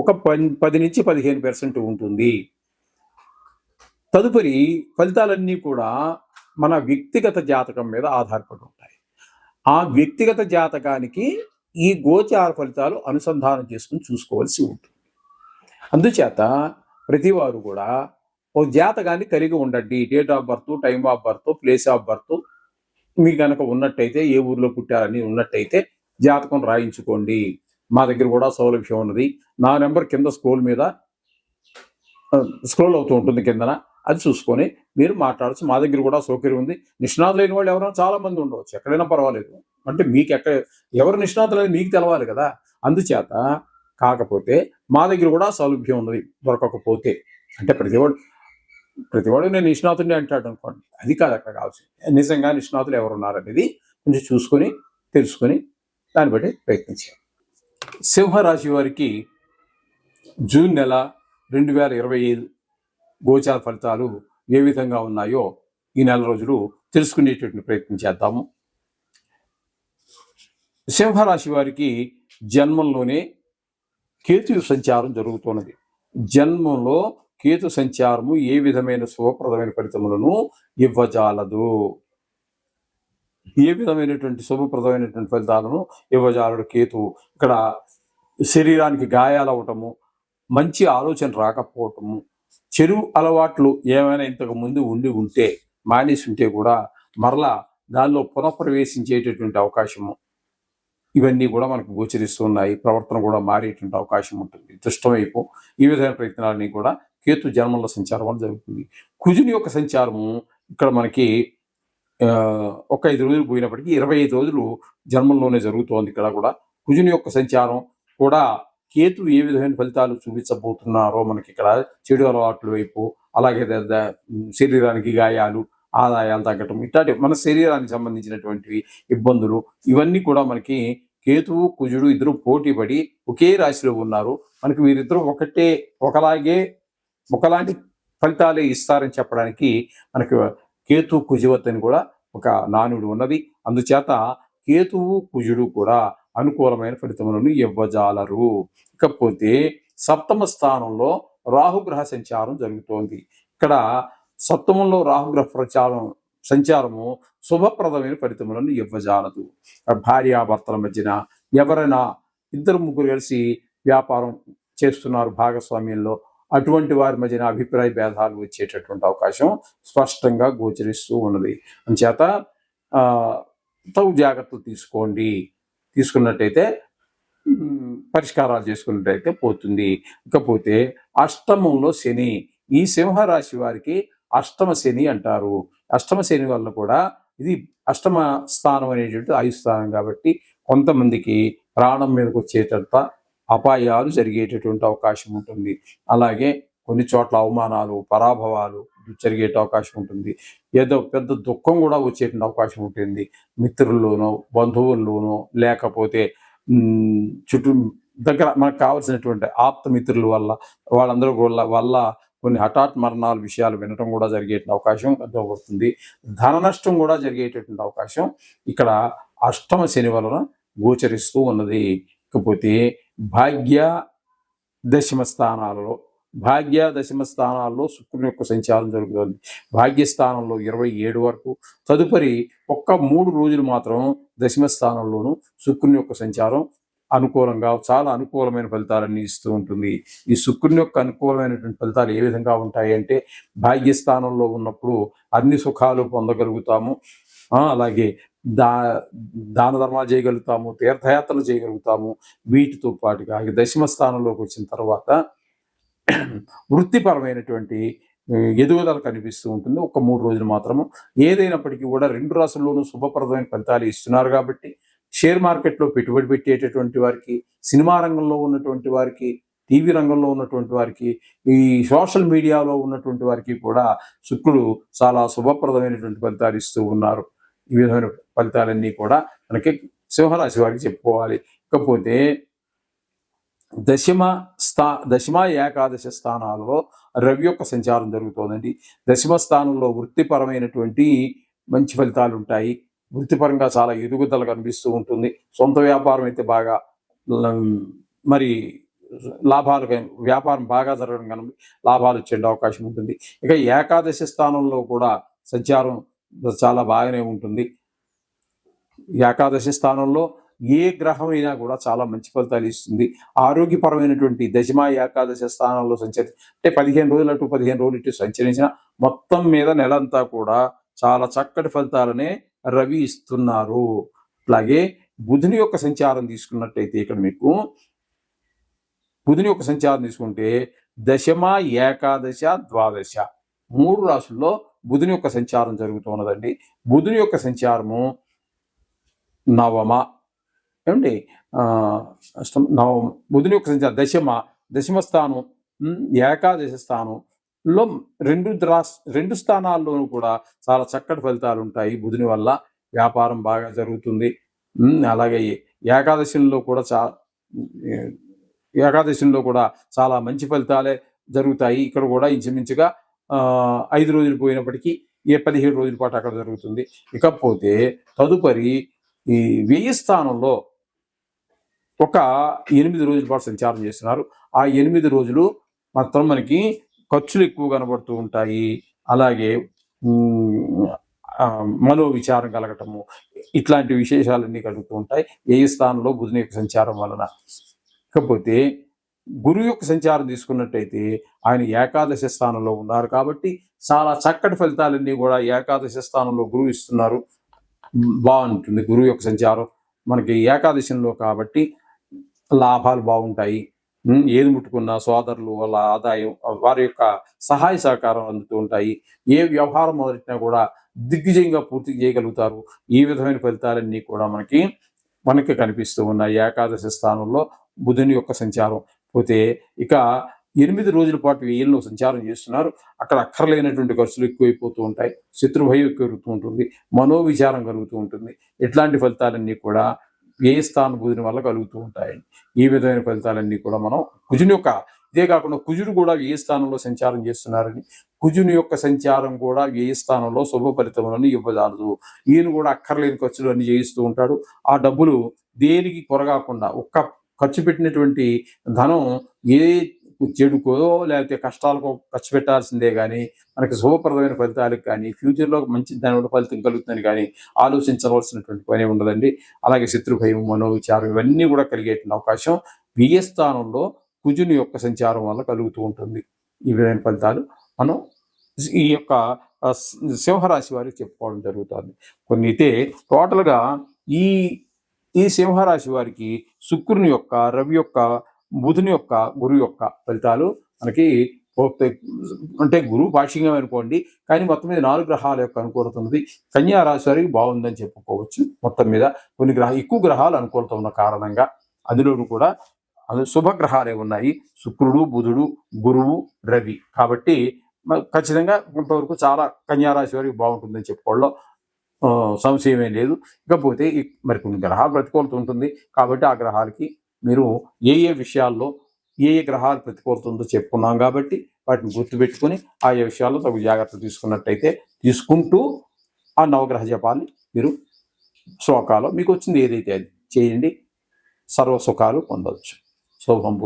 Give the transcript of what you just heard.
ఒక పది పది నుంచి పదిహేను పర్సెంట్ ఉంటుంది. తదుపరి ఫలితాలన్నీ కూడా మన వ్యక్తిగత జాతకం మీద ఆధారపడి ఉంటాయి. ఆ వ్యక్తిగత జాతకానికి ఈ గోచార ఫలితాలు అనుసంధానం చేసుకుని చూసుకోవాల్సి ఉంటుంది. అందుచేత ప్రతివారు కూడా ఒక జాతకాన్ని కలిగి ఉండండి. Date of birth time of birth place of birth మీ కనుక ఉన్నట్టయితే ఏ ఊర్లో పుట్టారని ఉన్నట్టయితే జాతకం రాయించుకోండి. మా దగ్గర కూడా సౌలభ్యం ఉన్నది. నా నెంబర్ కింద స్క్రోల్ మీద స్క్రోల్ అవుతూ ఉంటుంది కిందన. అది చూసుకొని మీరు మాట్లాడచ్చు. మా దగ్గర కూడా సౌకర్యం ఉంది. నిష్ణాతులైన వాళ్ళు ఎవరైనా చాలా మంది ఉండవచ్చు. ఎక్కడైనా పర్వాలేదు. అంటే మీకు ఎక్కడ ఎవరు నిష్ణాతులు అనేది మీకు తెలవాలి కదా. అందుచేత కాకపోతే మా దగ్గర కూడా సౌలభ్యం ఉన్నది. దొరకకపోతే. అంటే ప్రతివాడు ప్రతివాడు నేను నిష్ణాతుడిని అంటాడు అనుకోండి. అది కాదు అక్కడ కావచ్చు నిజంగా నిష్ణాతులు ఎవరు ఉన్నారనేది కొంచెం చూసుకొని తెలుసుకొని దాన్ని బట్టి ప్రయత్నించాను సింహరాశి వారికి జూన్ నెల రెండు వేల ఇరవై ఐదు గోచార ఫలితాలు ఏ విధంగా ఉన్నాయో ఈ నెల రోజులు తెలుసుకునేటటువంటి ప్రయత్నం చేద్దాము. సింహరాశి వారికి జన్మంలోనే కేతు సంచారం జరుగుతున్నది. జన్మంలో కేతు సంచారము ఏ విధమైన శుభప్రదమైన ఫలితములను ఇవ్వజాలదు. ఏ విధమైనటువంటి శుభప్రదమైనటువంటి ఫలితాలను యువజాలుడు కేతు ఇక్కడ శరీరానికి గాయాలవటము మంచి ఆలోచన రాకపోవటము చెడు అలవాట్లు ఏమైనా ఇంతకు ముందు ఉండి ఉంటే మానేసి ఉంటే కూడా మరలా దానిలో పునఃప్రవేశించేటటువంటి అవకాశము. ఇవన్నీ కూడా మనకు గోచరిస్తున్నాయి ప్రవర్తన కూడా మారేటువంటి అవకాశం ఉంటుంది. దుష్టమైపు. ఈ విధమైన ప్రయత్నాలన్నీ కూడా కేతు జన్మల సంచారం వల్ల జరుగుతుంది. కుజుని యొక్క సంచారము ఇక్కడ మనకి ఒక ఐదు రోజులు పోయినప్పటికీ ఇరవై ఐదు రోజులు జన్మంలోనే జరుగుతోంది ఇక్కడ కూడా. కుజుని యొక్క సంచారం కూడా కేతు ఏ విధమైన ఫలితాలు చూపించబోతున్నారో మనకి ఇక్కడ చెడు అలవాట్ల వైపు అలాగే శరీరానికి గాయాలు ఆదాయాలు తగ్గటం ఇట్లాంటి మన శరీరానికి సంబంధించినటువంటి ఇబ్బందులు ఇవన్నీ కూడా మనకి కేతువు కుజుడు ఇద్దరు పోటీ పడి ఒకే రాశిలో ఉన్నారు. మనకి వీరిద్దరూ ఒకటే ఒకలాగే ఒకలాంటి ఫలితాలే ఇస్తారని చెప్పడానికి మనకి కేతు కుజవత్ అని కూడా ఒక నానుడు ఉన్నది. అందుచేత కేతువు కుజుడు కూడా అనుకూలమైన ఫలితములను ఇవ్వజాలరు. ఇకపోతే సప్తమ స్థానంలో రాహుగ్రహ సంచారం జరుగుతోంది. ఇక్కడ సప్తమంలో రాహుగ్రహ ప్రచారం సంచారము శుభప్రదమైన ఫలితములను ఇవ్వజాలదు. భార్యాభర్తల మధ్యన ఎవరైనా ఇద్దరు ముగ్గురు కలిసి వ్యాపారం చేస్తున్నారు భాగస్వామ్యంలో. అటువంటి వారి మధ్యన అభిప్రాయ భేదాలు వచ్చేటటువంటి అవకాశం స్పష్టంగా గోచరిస్తూ ఉన్నది. అంచేత తగు జాగ్రత్తలు తీసుకోండి. తీసుకున్నట్టయితే పరిష్కారాలు చేసుకున్నట్టయితే పోతుంది. ఇకపోతే అష్టమంలో శని ఈ సింహరాశి వారికి అష్టమ శని అంటారు. అష్టమ శని వల్ల కూడా ఇది అష్టమ స్థానం అనేటువంటి ఆయు స్థానం కాబట్టి కొంతమందికి ప్రాణం మీదకి వచ్చేటంత అపాయాలు జరిగేటటువంటి అవకాశం ఉంటుంది. అలాగే కొన్ని చోట్ల అవమానాలు పరాభవాలు జరిగే అవకాశం ఉంటుంది. ఏదో పెద్ద దుఃఖం కూడా వచ్చేటువంటి అవకాశం ఉంటుంది. మిత్రుల్లోనో బంధువుల్లోనో లేకపోతే చుట్టూ దగ్గర మనకు కావాల్సినటువంటి ఆప్త మిత్రుల వల్ల వాళ్ళందరూ వల్ల వల్ల కొన్ని హఠాత్ మరణాల విషయాలు వినటం కూడా జరిగేటువంటి అవకాశం కనబడుతుంది ధన నష్టం కూడా జరిగేటటువంటి అవకాశం. ఇక్కడ అష్టమ శని వలన గోచరిస్తూ ఉన్నది. ఇకపోతే భాగ్య దశమ స్థానాలలో భాగ్య దశమ స్థానాల్లో శుక్రుని యొక్క సంచారం జరుగుతుంది. భాగ్యస్థానంలో ఇరవై ఏడు వరకు తదుపరి ఒక్క మూడు రోజులు మాత్రం దశమ స్థానంలోనూ శుక్రుని యొక్క సంచారం అనుకూలంగా చాలా అనుకూలమైన ఫలితాలన్నీ ఇస్తూ ఉంటుంది. ఈ శుక్రుని యొక్క అనుకూలమైనటువంటి ఫలితాలు ఏ విధంగా ఉంటాయి అంటే భాగ్యస్థానంలో ఉన్నప్పుడు అన్ని సుఖాలు పొందగలుగుతాము. అలాగే దా దాన ధర్మాలు చేయగలుగుతాము తీర్థయాత్రలు చేయగలుగుతాము. వీటితో పాటుగా దశమ స్థానంలోకి వచ్చిన తర్వాత వృత్తిపరమైనటువంటి ఎదుగుదల కనిపిస్తూ ఉంటుంది. ఒక మూడు రోజులు మాత్రము. ఏదైనప్పటికీ కూడా రెండు రాసుల్లోనూ శుభప్రదమైన ఫలితాలు ఇస్తున్నారు కాబట్టి షేర్ మార్కెట్లో పెట్టుబడి పెట్టేటటువంటి వారికి సినిమా రంగంలో ఉన్నటువంటి వారికి టీవీ రంగంలో ఉన్నటువంటి వారికి ఈ సోషల్ మీడియాలో ఉన్నటువంటి వారికి కూడా శుక్రుడు చాలా శుభప్రదమైనటువంటి ఫలితాలు ఇస్తూ ఉన్నారు. ఈ విధమైన ఫలితాలన్నీ కూడా మనకి సింహరాశి వారికి చెప్పుకోవాలి. ఇకపోతే దశమ స్థా దశమ ఏకాదశ స్థానాలలో రవి యొక్క సంచారం జరుగుతోందండి. దశమ స్థానంలో వృత్తిపరమైనటువంటి మంచి ఫలితాలు ఉంటాయి. వృత్తిపరంగా చాలా ఎదుగుదల కనిపిస్తూ ఉంటుంది. సొంత వ్యాపారం అయితే బాగా మరి లాభాలు వ్యాపారం బాగా జరగడం కనుక లాభాలు వచ్చే అవకాశం ఉంటుంది. ఇక ఏకాదశి స్థానంలో కూడా సంచారం చాలా బాగానే ఉంటుంది. ఏకాదశి స్థానంలో ఏ గ్రహం అయినా కూడా చాలా మంచి ఫలితాలు ఇస్తుంది. ఆరోగ్యపరమైనటువంటి దశమ ఏకాదశి స్థానంలో సంచరి అంటే పదిహేను రోజులు అటు పదిహేను రోజులు ఇటు సంచరించిన మొత్తం మీద నెలంతా కూడా చాలా చక్కటి ఫలితాలనే రవి ఇస్తున్నారు. అలాగే బుధుని యొక్క సంచారం తీసుకున్నట్టయితే ఇక్కడ మీకు బుధుని యొక్క సంచారం తీసుకుంటే దశమ ఏకాదశ ద్వాదశ మూడు రాసుల్లో బుధుని యొక్క సంచారం జరుగుతున్నదండి బుధుని యొక్క సంచారము నవమ. ఏమండి? నవ నవమ బుధుని యొక్క సంచారం దశమ. దశమ స్థానం ఏకాదశి స్థానంలో రెండు ద్రా రెండు స్థానాల్లోనూ కూడా చాలా చక్కటి ఫలితాలు ఉంటాయి బుధుని వల్ల. వ్యాపారం బాగా జరుగుతుంది. అలాగే ఏకాదశిలో కూడా చా ఏకాదశిలో కూడా చాలా మంచి ఫలితాలే జరుగుతాయి. ఇక్కడ కూడా ఇంచుమించుగా ఐదు రోజులు పోయినప్పటికీ ఏ పదిహేడు రోజుల పాటు అక్కడ జరుగుతుంది. ఇకపోతే తదుపరి ఈ వెయ్యి స్థానంలో ఒక ఎనిమిది రోజుల పాటు సంచారం చేస్తున్నారు. ఆ ఎనిమిది రోజులు మాత్రం మనకి ఖర్చులు ఎక్కువ కనబడుతూ ఉంటాయి. అలాగే మనో విచారం కలగటము ఇట్లాంటి విశేషాలన్నీ కలుగుతూ ఉంటాయి. ఏ స్థానంలో బుధుని యొక్క సంచారం వలన. ఇకపోతే గురువు యొక్క సంచారం తీసుకున్నట్టయితే ఆయన ఏకాదశి స్థానంలో ఉన్నారు కాబట్టి చాలా చక్కటి ఫలితాలన్నీ కూడా ఏకాదశి స్థానంలో గురువు ఇస్తున్నారు. బాగుంటుంది గురువు యొక్క సంచారం. మనకి ఏకాదశిలో కాబట్టి లాభాలు బాగుంటాయి. ఏది ముట్టుకున్నా సోదరులు వాళ్ళ ఆదాయం వారి యొక్క సహాయ సహకారం అందుతూ ఉంటాయి. ఏ వ్యవహారం మొదలెట్టినా కూడా దిగ్విజయంగా పూర్తి చేయగలుగుతారు. ఈ విధమైన ఫలితాలన్నీ కూడా మనకి మనకి కనిపిస్తూ ఉన్నాయి. ఏకాదశి స్థానంలో బుధుని యొక్క సంచారం. పోతే ఇక ఎనిమిది రోజుల పాటు వెయ్యిల్లో సంచారం చేస్తున్నారు. అక్కడ అక్కర్లేనటువంటి ఖర్చులు ఎక్కువైపోతూ ఉంటాయి. శత్రుభయం ఎక్కువ ఉంటుంది. మనోవిచారం కలుగుతూ ఉంటుంది. ఇట్లాంటి ఫలితాలన్నీ కూడా ఏ స్థాన బుధుని వల్ల కలుగుతూ ఉంటాయని ఈ విధమైన ఫలితాలన్నీ కూడా మనం కుజుని యొక్క ఇదే కాకుండా కుజుడు కూడా ఏ స్థానంలో సంచారం చేస్తున్నారని కుజుని యొక్క సంచారం కూడా ఏ స్థానంలో శుభ ఫలితములను ఇవ్వజాలదు ఈయన కూడా అక్కర్లేని ఖర్చులు అన్ని చేయిస్తూ ఉంటాడు. ఆ డబ్బులు దేనికి కొరగాకుండా ఒక్క ఖర్చు పెట్టినటువంటి ధనం ఏ చెడుకో లేకపోతే కష్టాలకో ఖర్చు పెట్టాల్సిందే కానీ మనకి శుభప్రదమైన ఫలితాలకు కానీ ఫ్యూచర్లో మంచి దాని ఫలితం కలుగుతుందని కానీ ఆలోచించవలసినటువంటి పని ఉండదండి. అలాగే శత్రుభయం మనోవిచారం ఇవన్నీ కూడా కలిగేటువంటి అవకాశం వియ స్థానంలో కుజుని యొక్క సంచారం వల్ల కలుగుతూ ఉంటుంది. ఈ విధమైన ఫలితాలు మనం ఈ యొక్క సింహరాశి వారికి చెప్పుకోవడం జరుగుతుంది. కొన్ని అయితే టోటల్గా ఈ ఈ సింహరాశి వారికి శుక్రుని యొక్క రవి యొక్క బుధుని యొక్క గురువు యొక్క ఫలితాలు మనకి అంటే గురువు పాక్షికంగా అనుకోండి కానీ మొత్తం మీద నాలుగు గ్రహాల యొక్క అనుకూలత ఉన్నది. కన్యా రాశి వారికి బాగుందని చెప్పుకోవచ్చు మొత్తం మీద. కొన్ని గ్రహ ఎక్కువ గ్రహాలు అనుకూలత ఉన్న కారణంగా అందులోనూ కూడా శుభగ్రహాలే ఉన్నాయి. శుక్రుడు బుధుడు గురువు రవి. కాబట్టి ఖచ్చితంగా కొంతవరకు చాలా కన్యా రాశి వారికి బాగుంటుందని చెప్పుకోవడంలో సంశయమే లేదు. ఇకపోతే మరి కొన్ని గ్రహాలు ప్రతికూలత ఉంటుంది. కాబట్టి ఆ గ్రహాలకి మీరు ఏ ఏ విషయాల్లో ఏ ఏ గ్రహాలు ప్రతికూలత ఉందో చెప్పుకున్నాం కాబట్టి వాటిని గుర్తుపెట్టుకొని ఆయా విషయాల్లో తగు జాగ్రత్త తీసుకున్నట్టయితే తీసుకుంటూ ఆ నవగ్రహ జపాన్ని మీరు శ్లోకాలో మీకు వచ్చింది ఏదైతే అది చేయండి. సర్వసుఖాలు పొందవచ్చు. శుభం